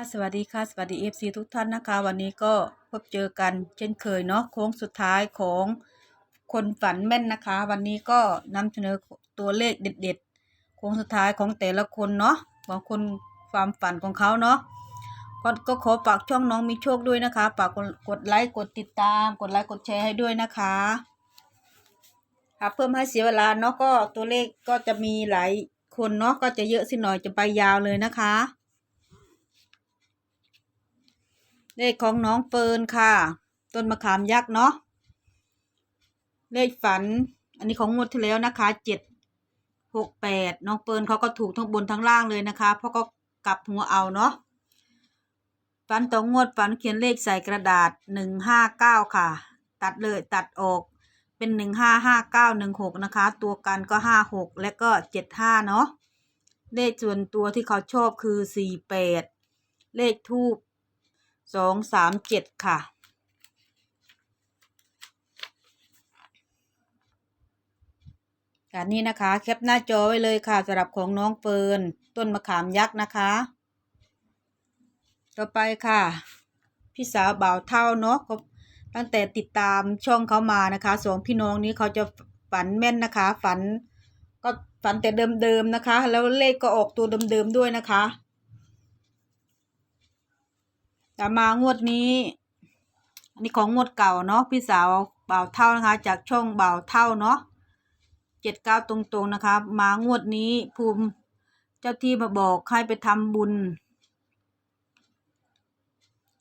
ค่ะสวัสดีค่ะสวัสดีเอฟซีทุกท่านนะคะ วันนี้ก็พบเจอกันเช่นเคยเนาะโค้งสุดท้ายของคนฝันแม่นนะคะ วันนี้ก็นำเสนอตัวเลขเด็ดๆโค้งสุดท้ายของแต่ละคนเนาะของคนความฝันของเขาเนาะก็ก็ขอฝากช่องน้องมีโชคด้วยนะคะฝากกดกดไลค์กดติดตาม กดไลค์กดแชร์ให้ด้วยนะคะค่ะเพิ่มให้เสียเวลาเนาะก็ตัวเลขก็จะมีหลายคนเนาะก็จะเยอะสิหน่อยจะไปยาวเลยนะคะ เลขของน้องเฟิร์นค่ะ ต้นมะขามยักษ์เนาะเลขฝัน อันนี้ของงวดที่แล้วนะคะเจ็ดหกแปดน้องเฟิร์นเขาก็ถูกทั้งบนทั้งล่างเลยนะคะ เพราะก็กลับหัวเอาเนาะฝันต่องวดฝันเขียนเลขใส่กระดาษหนึ่งห้าเก้าค่ะ ตัดเลยตัดออกเป็นหนึ่งห้าห้าเก้าหนึ่งหกนะคะ ตัวกันก็ห้าหกและก็เจ็ดห้าเนาะเลขส่วนตัวที่เขาชอบคือสี่แปดเลขทูบ สองสามเจ็ดค่ะการนี้นะคะแคปหน้าจอไว้เลยค่ะสำหรับของน้องเฟิร์นต้นมะขามยักษ์นะคะ ต่อไปค่ะ พี่สาวบ่าวเท่าเนาะก็ตั้งแต่ติดตามช่องเขามานะคะสองพี่น้องนี้เขาจะฝันแม่นนะคะ ฝันก็ฝันแต่เดิมๆนะคะ แล้วเลขก็ออกตัวเดิมๆด้วยนะคะ แต่มางวดนี้ อันนี้ของงวดเก่าเนาะพี่สาวบ่าวเท่านะคะ จากช่องบ่าวเท่าเนาะเจ็ดเก้าตรงๆนะคะมางวดนี้ภูมิเจ้าที่มาบอกให้ไปทำบุญ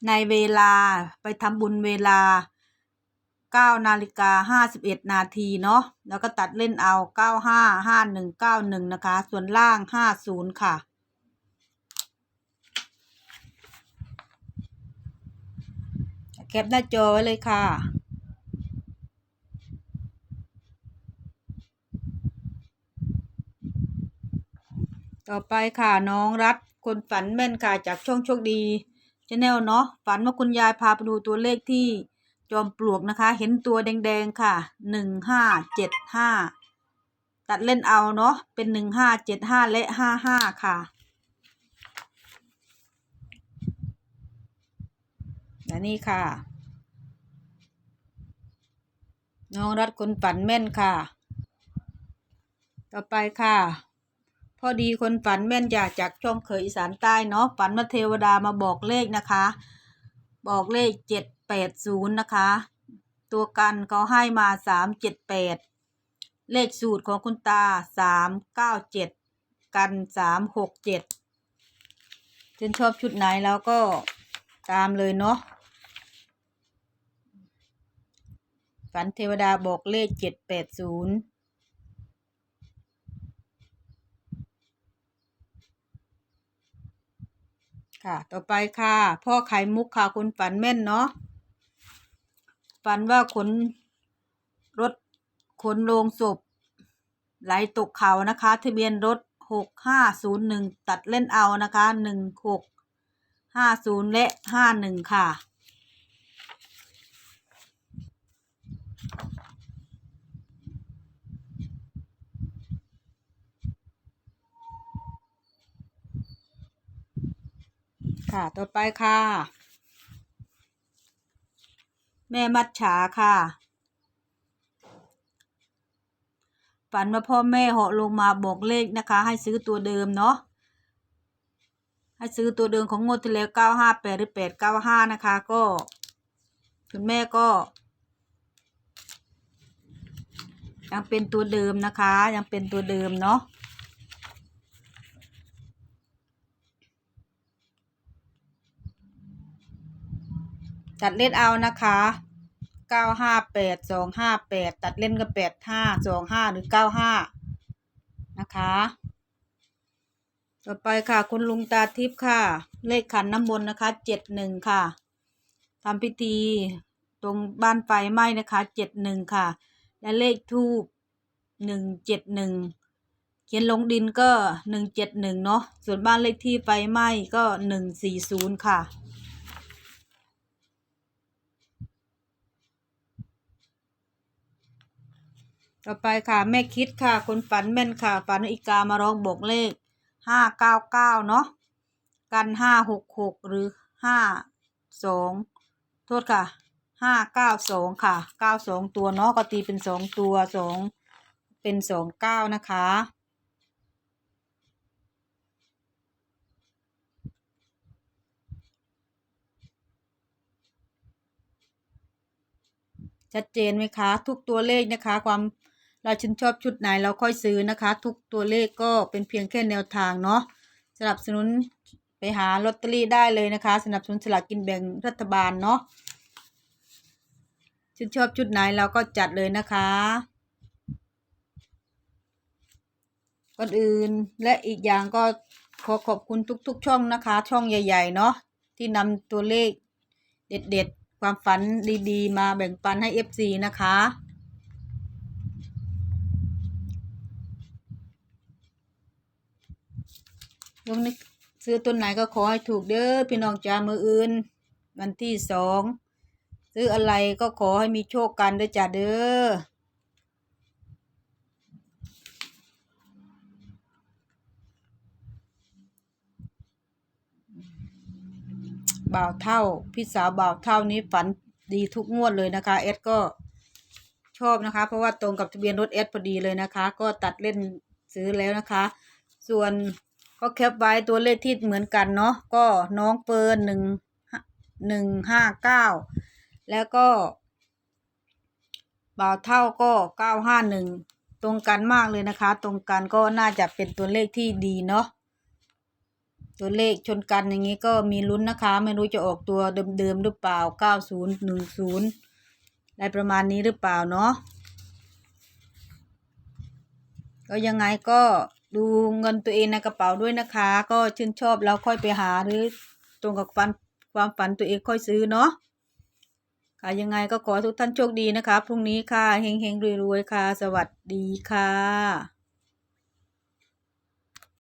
ในเวลาไปทำบุญเวลาเก้านาฬิกาห้าสิบเอ็ดนาทีเนาะแล้วก็ตัดเล่นเอาเก้าห้าห้าหนึ่งเก้าหนึ่งนะคะ ส่วนล่างห้าศูนย์ค่ะ แคปหน้าจอไว้เลยค่ะ ต่อไปค่ะน้องรัฐคนฝันแม่นค่ะจากช่องโชคดีชาแนลเนาะฝันว่าคุณยายพาไปดูตัวเลขที่จอมปลวกนะคะ เห็นตัวแดงๆค่ะหนึ่งห้าเจ็ดห้าตัดเล่นเอาเนาะเป็นหนึ่งห้าเจ็ดห้าและห้าห้าค่ะและนี่ค่ะ น้องรัฐคนฝันแม่นค่ะ ต่อไปค่ะ พอดีคนฝันแม่นอยากจากช่องเขยอีสานใต้เนาะฝันว่าเทวดามาบอกเลขนะคะ บอกเลขเจ็ดแปดศูนย์นะคะ ตัวกันเขาให้มาสามเจ็ดแปดเลขสูตรของคุณตาสามเก้าเจ็ดกันสามหกเจ็ดเจนชอบชุดไหนแล้วก็ตามเลยเนาะ ฝันเทวดาบอกเลขเจ็ดแปดศูนย์ค่ะ ต่อไปค่ะ พ่อไข่มุกค่ะคุณฝันแม่นเนาะ ฝันว่าขนรถขนโลงศพ ไหลตกเขานะคะ ทะเบียนรถหกห้าศูนย์หนึ่งตัดเล่นเอานะคะหนึ่งหกห้าศูนย์และห้าหนึ่งค่ะ ค่ะ ต่อไปค่ะ แม่มัดฉาค่ะ ฝันว่าพ่อแม่เหาะลงมาบอกเลขนะคะ ให้ซื้อตัวเดิมเนาะ ให้ซื้อตัวเดิมของงวดที่แล้วเก้าห้าแปดหรือแปดเก้าห้านะคะ ก็คุณแม่ก็ยังเป็นตัวเดิมนะคะ ยังเป็นตัวเดิมเนาะ ตัดเล่นเอานะคะเก้าห้าแปดสองห้าแปดตัดเล่นก็แปดห้าสองห้าหรือเก้าห้านะคะ ต่อไปค่ะคุณลุงตาทิพย์ค่ะ เลขขันน้ำมนต์นะคะเจ็ดหนึ่งค่ะทำพิธีตรงบ้านไฟไหม้นะคะเจ็ดหนึ่งค่ะ และเลขทูบหนึ่งเจ็ดหนึ่งเขียนลงดินก็หนึ่งเจ็ดหนึ่งเนาะส่วนบ้านเลขที่ไฟไหม้ก็หนึ่งสี่ศูนย์ค่ะ ต่อไปค่ะแม่คิดค่ะ คนฝันแม่นค่ะ ฝันอีกามาร้องบอกเลขห้าเก้าเก้าเนาะกันห้าหกหกหรือห้าสองโทษค่ะห้าเก้าสองค่ะเก้าสองตัวเนาะก็ตีเป็นสองตัวสองเป็นสองเก้านะคะชัดเจนไหมคะ ทุกตัวเลขนะคะ ความ เราชื่นชอบชุดไหนเราค่อยซื้อนะคะ ทุกตัวเลขก็เป็นเพียงแค่แนวทางเนาะสนับสนุนไปหาลอตเตอรี่ได้เลยนะคะ สนับสนุนสลากกินแบ่งรัฐบาลเนาะชื่นชอบชุดไหนเราก็จัดเลยนะคะก่อนอื่นและอีกอย่างก็ขอขอบคุณทุก ๆ ช่องนะคะ ช่องใหญ่ ๆ เนาะที่นำตัวเลขเด็ด ๆ ความฝันดี ๆ มาแบ่งปันให้ FC นะคะ ลงนี้ซื้อต้นไหนก็ขอให้ถูกเด้อพี่น้องจ้ามืออื่น วันที่สองซื้ออะไรก็ขอให้มีโชคกันเด้อจ้าเด้อบ่าวเท่าพี่สาวบ่าวเท่านี้ฝันดีทุกงวดเลยนะคะเอสก็ชอบนะคะ เพราะว่าตรงกับทะเบียนรถเอสพอดีเลยนะคะ ก็ตัดเล่นซื้อแล้วนะคะ ส่วน ก็แคปไว้ตัวเลขที่เหมือนกันเนาะก็น้องเฟิร์นหนึ่งหนึ่งห้าเก้าแล้วก็บ่าวเท่าก็เก้าห้าหนึ่งตรงกันมากเลยนะคะ ตรงกันก็น่าจะเป็นตัวเลขที่ดีเนาะตัวเลขชนกันอย่างนี้ก็มีลุ้นนะคะ ไม่รู้จะออกตัวเดิมๆหรือเปล่าเก้าศูนย์หนึ่งศูนย์อะไรประมาณนี้หรือเปล่าเนาะก็ยังไงก็ ดูเงินตัวเองในกระเป๋าด้วยนะคะ ก็ชื่นชอบแล้วค่อยไปหาหรือตรงกับฝันความฝันตัวเองค่อยซื้อเนาะค่ะยังไงก็ขอทุกท่านโชคดีนะคะ พรุ่งนี้ค่ะเฮงเฮงรวยๆค่ะ สวัสดีค่ะ